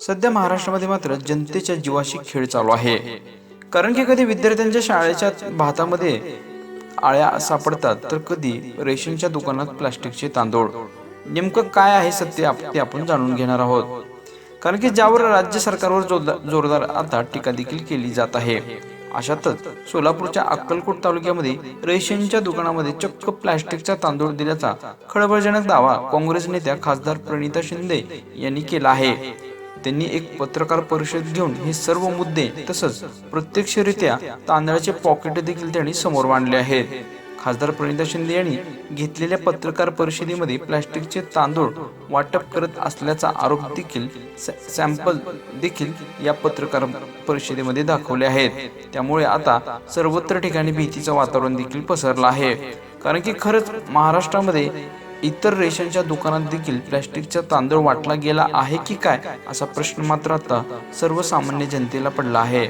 सध्या महाराष्ट्रामध्ये मात्र जनतेच्या जीवाशी खेळ चालू आहे. कारण की कधी विद्यार्थ्यांच्या शाळेच्या भातामध्ये आळ्या सापडतात तर कधी रेशनच्या दुकानात प्लास्टिकचे तांदूळ. नेमकं काय आहे सत्य ते आपण जाणून घेणार आहोत. कारण की ज्यावर राज्य सरकारवर जोरदार जोरदार आता टीका देखील केली जात आहे. अशातच सोलापूरच्या अक्कलकोट तालुक्यामध्ये रेशनच्या दुकानामध्ये चक्क प्लॅस्टिकचा तांदूळ दिल्याचा खळबळजनक दावा काँग्रेस नेत्या खासदार प्रणिता शिंदे यांनी केला आहे त्यांनी एक पत्रकार परिषद घेऊन हे सर्व मुद्दे तसंच प्रत्यक्षरित्या तांदळाचे पॉकेट देखील त्यांनी समोर मांडले आहेत. खासदार प्रणिता शिंदे यांनी घेतलेल्या पत्रकार परिषदेमध्ये प्लॅस्टिकचे तांदूळ वाटप करत असल्याचा आरोप देखील सॅम्पल देखील या पत्रकार परिषदेमध्ये दाखवले आहेत. त्यामुळे आता सर्वत्र ठिकाणी भीतीचं वातावरण देखील पसरलं आहे. कारण की खरंच महाराष्ट्रामध्ये इतर रेशनच्या दुकानात देखील प्लॅस्टिकचा तांदूळ वाटला गेला आहे की काय असा प्रश्न मात्र आता सर्वसामान्य जनतेला पडला आहे.